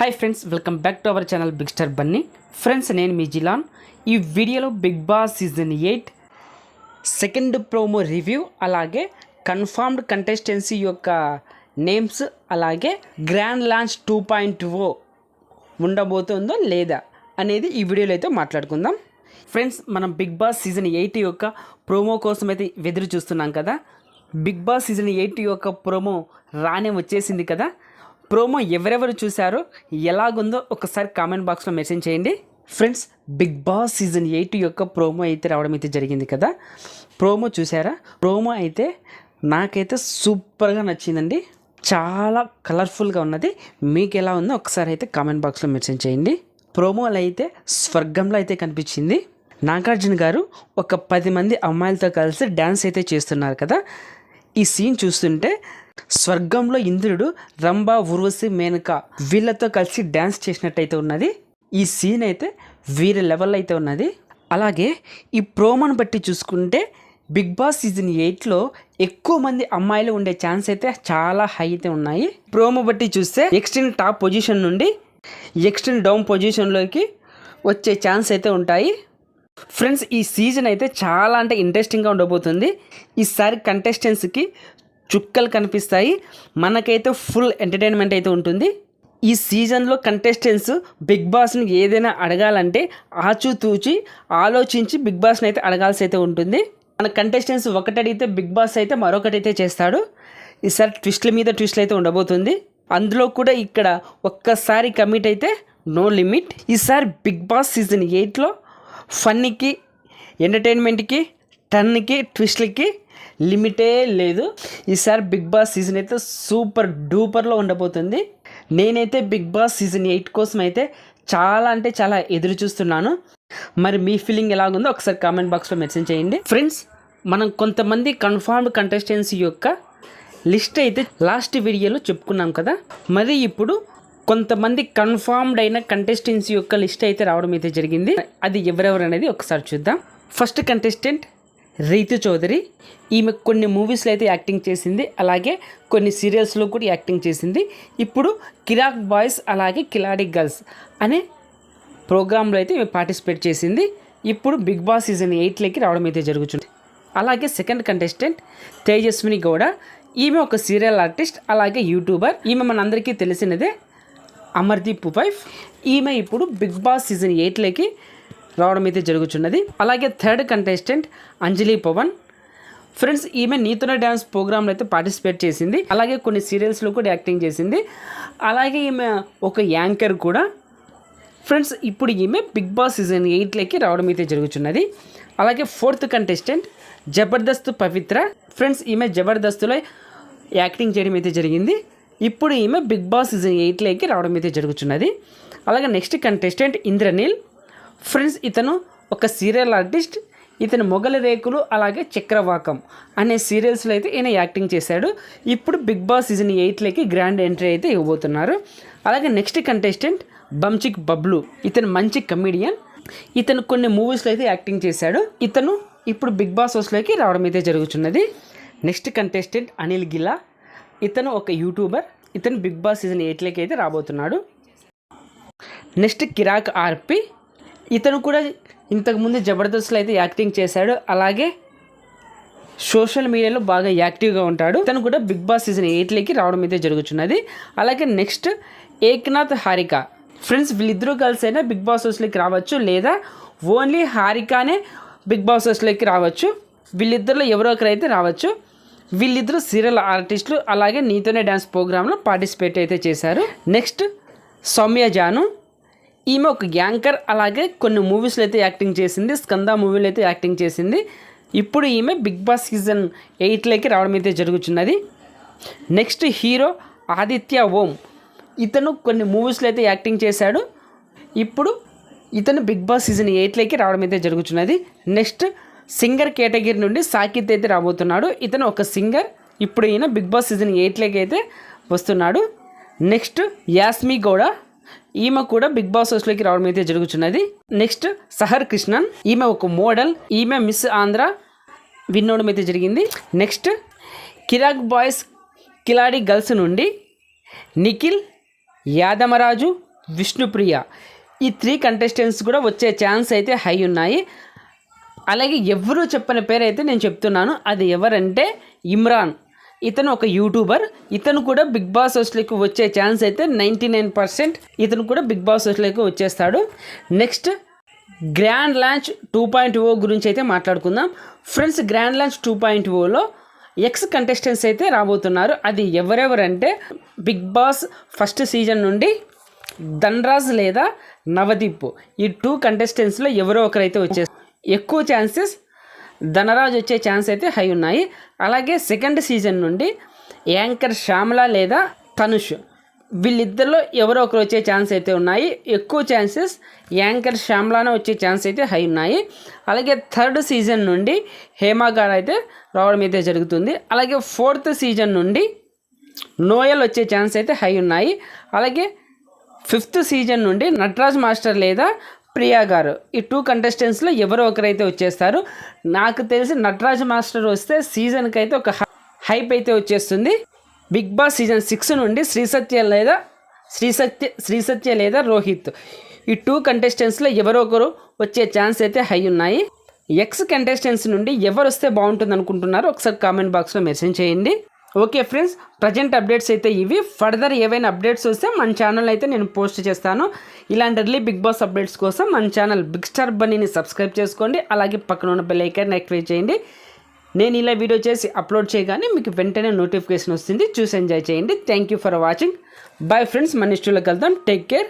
Hi friends welcome back to our channel big star Bunny friends నేను మీ జిలాన్. ఈ వీడియోలో Bigg Boss season eight second promo review అలాగే confirmed contestants యొక్క names అలాగే grand launch two point O ఉండబోతుందో లేదా అనేది ఈ వీడియోలో అయితే మాట్లాడుకుందాం. ఫ్రెండ్స్ మనం బిగ్ బాస్ సీజన్ ఎయిట్ యొక్క ప్రోమో కోసం అయితే ఎదురు చూస్తున్నాం కదా. బిగ్ బాస్ సీజన్ ఎయిట్ యొక్క ప్రోమో రానే వచ్చేసింది కదా. ప్రోమో ఎవరెవరు చూశారో ఎలాగుందో ఒకసారి కామెంట్ బాక్స్లో మెసేజ్ చేయండి. Friends Bigg Boss season eight యొక్క ప్రోమో అయితే రావడం అయితే జరిగింది కదా. ప్రోమో చూసారా ప్రోమో అయితే నాకైతే సూపర్గా నచ్చిందండి. చాలా కలర్ఫుల్గా ఉన్నది. మీకు ఎలా ఉందో ఒకసారి అయితే కామెంట్ బాక్స్లో మెన్షన్ చేయండి. ప్రోమోలు అయితే స్వర్గంలో అయితే కనిపించింది. నాగార్జున గారు ఒక పది మంది అమ్మాయిలతో కలిసి డ్యాన్స్ అయితే చేస్తున్నారు కదా. ఈ సీన్ చూస్తుంటే స్వర్గంలో ఇంద్రుడు రంభ ఉర్వశి మేనక వీళ్ళతో కలిసి డ్యాన్స్ చేసినట్టయితే ఉన్నది. ఈ సీన్ అయితే వేరే లెవెల్ అయితే ఉన్నది. అలాగే ఈ ప్రోమోను బట్టి చూసుకుంటే బిగ్ బాస్ సీజన్ ఎయిట్లో ఎక్కువ మంది అమ్మాయిలు ఉండే ఛాన్స్ అయితే చాలా హై అయితే ఉన్నాయి. ప్రోమో బట్టి చూస్తే ఎక్స్టెండ్ టాప్ పొజిషన్ నుండి ఎక్స్టెండ్ డౌన్ పొజిషన్లోకి వచ్చే ఛాన్స్ అయితే ఉంటాయి. ఫ్రెండ్స్ ఈ సీజన్ అయితే చాలా అంటే ఇంట్రెస్టింగ్గా ఉండబోతుంది. ఈసారి కంటెస్టెంట్స్కి చుక్కలు కనిపిస్తాయి. మనకైతే ఫుల్ ఎంటర్టైన్మెంట్ అయితే ఉంటుంది. ఈ సీజన్లో కంటెస్టెంట్స్ బిగ్ బాస్ని ఏదైనా అడగాలంటే ఆచితూచి ఆలోచించి బిగ్ బాస్ని అయితే అడగాల్సి అయితే ఉంటుంది. మన కంటెస్టెంట్స్ ఒకటి అడిగితే బిగ్ బాస్ అయితే మరొకటి అయితే చేస్తాడు. ఈసారి ట్విస్ట్ల మీద ట్విస్ట్లు అయితే ఉండబోతుంది. అందులో కూడా ఇక్కడ ఒక్కసారి కమిట్ అయితే నో లిమిట్ ఈసారి బిగ్ బాస్ సీజన్ ఎయిట్లో ఫన్నీకి ఎంటర్టైన్మెంట్కి టన్కి ట్విస్ట్లకి లిమిటే లేదు. ఈసారి బిగ్ బాస్ సీజన్ అయితే సూపర్ డూపర్లో ఉండబోతుంది. నేనైతే బిగ్ బాస్ సీజన్ ఎయిట్ కోసం అయితే చాలా అంటే చాలా ఎదురు చూస్తున్నాను. మరి మీ ఫీలింగ్ ఎలాగుందో ఒకసారి కామెంట్ బాక్స్లో మెన్షన్ చేయండి. ఫ్రెండ్స్ మనం కొంతమంది కన్ఫర్మ్డ్ కంటెస్టెన్సీ యొక్క లిస్ట్ అయితే లాస్ట్ వీడియోలో చెప్పుకున్నాం కదా. మరి ఇప్పుడు కొంతమంది కన్ఫర్మ్డ్ అయిన కంటెస్టెన్సీ యొక్క లిస్ట్ అయితే రావడం అయితే జరిగింది. అది ఎవరెవరు అనేది ఒకసారి చూద్దాం. First contestant Ritu Chowdary. ఈమె కొన్ని మూవీస్లో అయితే యాక్టింగ్ చేసింది. అలాగే కొన్ని సీరియల్స్లో కూడా యాక్టింగ్ చేసింది. ఇప్పుడు కిరాక్ బాయ్స్ అలాగే కిలాడి గర్ల్స్ అనే ప్రోగ్రాంలో అయితే ఈమె పార్టిసిపేట్ చేసింది. ఇప్పుడు బిగ్ బాస్ సీజన్ ఎయిట్లోకి రావడం అయితే జరుగుతుంది. అలాగే సెకండ్ కంటెస్టెంట్ తేజస్విని గౌడ. ఈమె ఒక సీరియల్ ఆర్టిస్ట్ అలాగే యూట్యూబర్ ఈమె మనందరికీ తెలిసినదే అమర్దీప్ వైఫ్ ఈమె ఇప్పుడు బిగ్ బాస్ సీజన్ ఎయిట్లోకి రావడం అయితే జరుగుతున్నది అలాగే third contestant Anjali Pavan. Friends ఈమె నీతున డ్యాన్స్ ప్రోగ్రాంలో అయితే పార్టిసిపేట్ చేసింది. అలాగే కొన్ని సీరియల్స్లో కూడా యాక్టింగ్ చేసింది. అలాగే ఈమె ఒక యాంకర్ కూడా. ఫ్రెండ్స్ ఇప్పుడు ఈమె బిగ్ బాస్ సీజన్ ఎయిట్లోకి రావడం అయితే జరుగుతున్నది అలాగే fourth contestant Jabardasth Pavithra. Friends ఈమె జబర్దస్త్లో యాక్టింగ్ చేయడం అయితే జరిగింది. ఇప్పుడు ఈమె బిగ్ బాస్ సీజన్ ఎయిట్లోకి రావడం అయితే జరుగుతున్నది అలాగే నెక్స్ట్ కంటెస్టెంట్ ఇంద్రనీల్. ఫ్రెండ్స్ ఇతను ఒక సీరియల్ ఆర్టిస్ట్ ఇతను మొగల రేకులు అలాగే చక్రవాకం అనే సీరియల్స్లో అయితే ఈయన యాక్టింగ్ చేశాడు. ఇప్పుడు బిగ్ బాస్ సీజన్ ఎయిట్లోకి గ్రాండ్ ఎంట్రీ అయితే ఇవ్వబోతున్నారు. అలాగే నెక్స్ట్ కంటెస్టెంట్ బంచిక్ బబ్లు ఇతను మంచి కమీడియన్. ఇతను కొన్ని మూవీస్లో అయితే యాక్టింగ్ చేశాడు. ఇతను ఇప్పుడు బిగ్ బాస్ హౌస్లోకి రావడం అయితే జరుగుతున్నది. నెక్స్ట్ కంటెస్టెంట్ అనిల్ గిలా ఇతను ఒక యూట్యూబర్. ఇతను బిగ్ బాస్ సీజన్ ఎయిట్లోకి అయితే రాబోతున్నాడు. నెక్స్ట్ కిరాక్ ఆర్పి ఇతను కూడా ఇంతకుముందు జబర్దస్త్లో అయితే యాక్టింగ్ చేశాడు. అలాగే సోషల్ మీడియాలో బాగా యాక్టివ్గా ఉంటాడు. తను కూడా బిగ్ బాస్ సీజన్ ఎయిట్లోకి రావడం అయితే జరుగుతున్నది అలాగే నెక్స్ట్ ఏక్నాథ్ హారిక. ఫ్రెండ్స్ వీళ్ళిద్దరూ కలిసి అయినా బిగ్ బాస్ హౌస్లోకి రావచ్చు లేదా ఓన్లీ హారికానే బిగ్ బాస్ హౌస్లోకి రావచ్చు. వీళ్ళిద్దరిలో ఎవరో ఒకరైతే రావచ్చు. వీళ్ళిద్దరూ సీరియల్ ఆర్టిస్టులు. అలాగే నీతోనే డ్యాన్స్ ప్రోగ్రాంలో పార్టిసిపేట్ అయితే చేశారు. నెక్స్ట్ సౌమ్య జాను. ఈమె ఒక యాంకర్ అలాగే కొన్ని మూవీస్లో అయితే యాక్టింగ్ చేసింది. స్కంద మూవీలో అయితే యాక్టింగ్ చేసింది. ఇప్పుడు ఈమె బిగ్ బాస్ సీజన్ ఎయిట్లోకి రావడం అయితే జరుగుతున్నది నెక్స్ట్ హీరో ఆదిత్య ఓం. ఇతను కొన్ని మూవీస్లో అయితే యాక్టింగ్ చేశాడు. ఇప్పుడు ఇతను బిగ్ బాస్ సీజన్ ఎయిట్లోకి రావడం అయితే జరుగుతున్నది నెక్స్ట్ సింగర్ కేటగిరీ నుండి సాకిత్ అయితే రాబోతున్నాడు. ఇతను ఒక సింగర్. ఇప్పుడు ఈయన బిగ్ బాస్ సీజన్ ఎయిట్లోకి అయితే వస్తున్నాడు. నెక్స్ట్ యాస్మి గౌడ. ఈమె కూడా బిగ్ బాస్ హౌస్లోకి రావడం అయితే జరుగుతున్నది నెక్స్ట్ సహర్ కృష్ణన్. ఈమె ఒక మోడల్. ఈమె మిస్ ఆంధ్ర విన్నోడం అయితే జరిగింది. నెక్స్ట్ కిరాక్ బాయ్స్ కిలాడి గర్ల్స్ నుండి నిఖిల్ యాదమరాజు విష్ణుప్రియ ఈ త్రీ కంటెస్టెంట్స్ కూడా వచ్చే ఛాన్స్ అయితే హై ఉన్నాయి. అలాగే ఎవరు చెప్పని పేరు అయితే నేను చెప్తున్నాను. అది ఎవరంటే ఇమ్రాన్. ఇతను ఒక యూట్యూబర్. ఇతను కూడా బిగ్ బాస్ హౌస్లోకి వచ్చే ఛాన్స్ అయితే నైంటీ నైన్ పర్సెంట్ ఇతను కూడా బిగ్ బాస్ హౌస్లోకి వచ్చేస్తాడు. Next grand launch two point O గురించి అయితే మాట్లాడుకుందాం. Friends grand launch two point Ola ex contestants అయితే రాబోతున్నారు. అది ఎవరెవరంటే బిగ్ బాస్ ఫస్ట్ సీజన్ నుండి ధన్రాజ్ లేదా నవదీప్. ఈ టూ కంటెస్టెంట్స్లో ఎవరో ఒకరైతే వచ్చే ఎక్కువ ఛాన్సెస్ ధనరాజ్ వచ్చే ఛాన్స్ అయితే హై ఉన్నాయి. అలాగే సెకండ్ సీజన్ నుండి యాంకర్ శ్యామల లేదా తనుష్ వీళ్ళిద్దరిలో ఎవరో ఒకరు వచ్చే ఛాన్స్ అయితే ఉన్నాయి. ఎక్కువ ఛాన్సెస్ యాంకర్ శ్యామ్లానే వచ్చే ఛాన్స్ అయితే హై ఉన్నాయి. అలాగే థర్డ్ సీజన్ నుండి హేమా గారు అయితే రావడం అయితే జరుగుతుంది. అలాగే ఫోర్త్ సీజన్ నుండి నోయల్ వచ్చే ఛాన్స్ అయితే హై ఉన్నాయి. అలాగే ఫిఫ్త్ సీజన్ నుండి నటరాజ్ మాస్టర్ లేదా ప్రియా గారు. ఈ టూ కంటెస్టెంట్స్లో ఎవరో ఒకరైతే వచ్చేస్తారు. నాకు తెలిసి నటరాజ్ మాస్టర్ వస్తే సీజన్కి అయితే ఒక హైప్ అయితే వచ్చేస్తుంది. బిగ్ బాస్ సీజన్ సిక్స్ నుండి శ్రీ సత్య లేదా శ్రీసత్య శ్రీసత్య శ్రీ సత్య లేదా రోహిత్. ఈ టూ కంటెస్టెంట్స్లో ఎవరో ఒకరు వచ్చే ఛాన్స్ అయితే హై ఉన్నాయి. ఎక్స్ కంటెస్టెంట్స్ నుండి ఎవరు వస్తే బాగుంటుంది అనుకుంటున్నారో ఒకసారి కామెంట్ బాక్స్లో మెసేజ్ చేయండి. ఓకే ఫ్రెండ్స్ ప్రజెంట్ అప్డేట్స్ అయితే ఇవి. ఫర్దర్ ఏవైనా అప్డేట్స్ వస్తే మన ఛానల్ అయితే నేను పోస్ట్ చేస్తాను. ఇలాంటి ఎర్లీ బిగ్ బాస్ అప్డేట్స్ కోసం మన ఛానల్ బిగ్ స్టార్ బన్నీని సబ్స్క్రైబ్ చేసుకోండి. అలాగే పక్కన ఉన్న బెల్ ఐకాన్ యాక్టివేట్ చేయండి. నేను ఇలా వీడియో చేసి అప్లోడ్ చేయగానే మీకు వెంటనే నోటిఫికేషన్ వస్తుంది. చూసి ఎంజాయ్ చేయండి. Thank you for watching bye friends మన ఇష్టంలో కలుద్దాం టేక్ కేర్